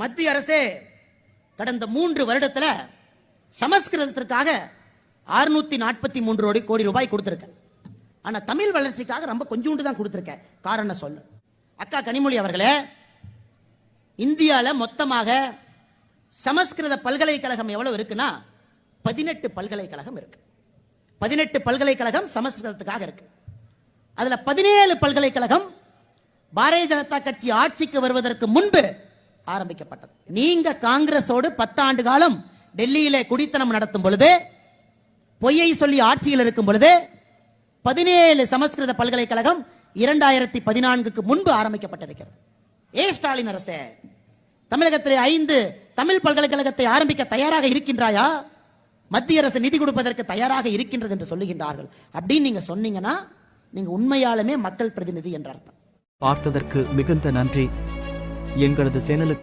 மத்திய அரசே கடந்த மூன்று வருடத்துல சமஸ்கிருதத்திற்காக அறுநூத்தி நாற்பத்தி மூன்று கோடி ரூபாய் கொடுத்திருக்க ஆனா தமிழ் வளர்ச்சிக்காக ரொம்ப கொஞ்சோண்டு தான் கொடுத்திருக்க காரணம் சொல்லு. அக்கா கனிமொழி அவர்களே இந்தியால மொத்தமாக சமஸ்கிருத பல்கலைக்கழகம் எவ்வளவு இருக்குன்னா பதினெட்டு பல்கலைக்கழகம் இருக்கு. பதினெட்டு பல்கலைக்கழகம் சமஸ்கிருதத்துக்காக இருக்கு. அதுல பதினேழு பல்கலைக்கழகம் பாரதிய ஜனதா கட்சி ஆட்சிக்கு வருவதற்கு முன்பு ஆரம்பிக்கப்பட்டது. நீங்க காங்கிரஸோடு பத்தாண்டு காலம் டெல்லியிலே குடித்தனம் நடத்தும் பொழுது பொய்யை சொல்லி ஆட்சியில் இருக்கும் பொழுது பதினேழு சமஸ்கிருத பல்கலைக்கழகம் இரண்டாயிரத்தி பதினான்குக்கு முன்பு ஆரம்பிக்கப்பட்டிருக்கிறது. ஏ ஸ்டாலின் அரசே தமிழகத்திலே ஐந்து தமிழ் பல்கலைக்கழகத்தை ஆரம்பிக்க தயாராக இருக்கின்றாயா? மத்திய அரசு நிதி கொடுப்பதற்கு தயாராக இருக்கின்றது என்று சொல்லுகின்றார்கள். அப்படின்னு நீங்க சொன்னீங்கன்னா நீங்க உண்மையாலுமே மக்கள் பிரதிநிதி என்ற அர்த்தம். பார்த்ததற்கு மிகுந்த நன்றி. எங்களது சேனலுக்கு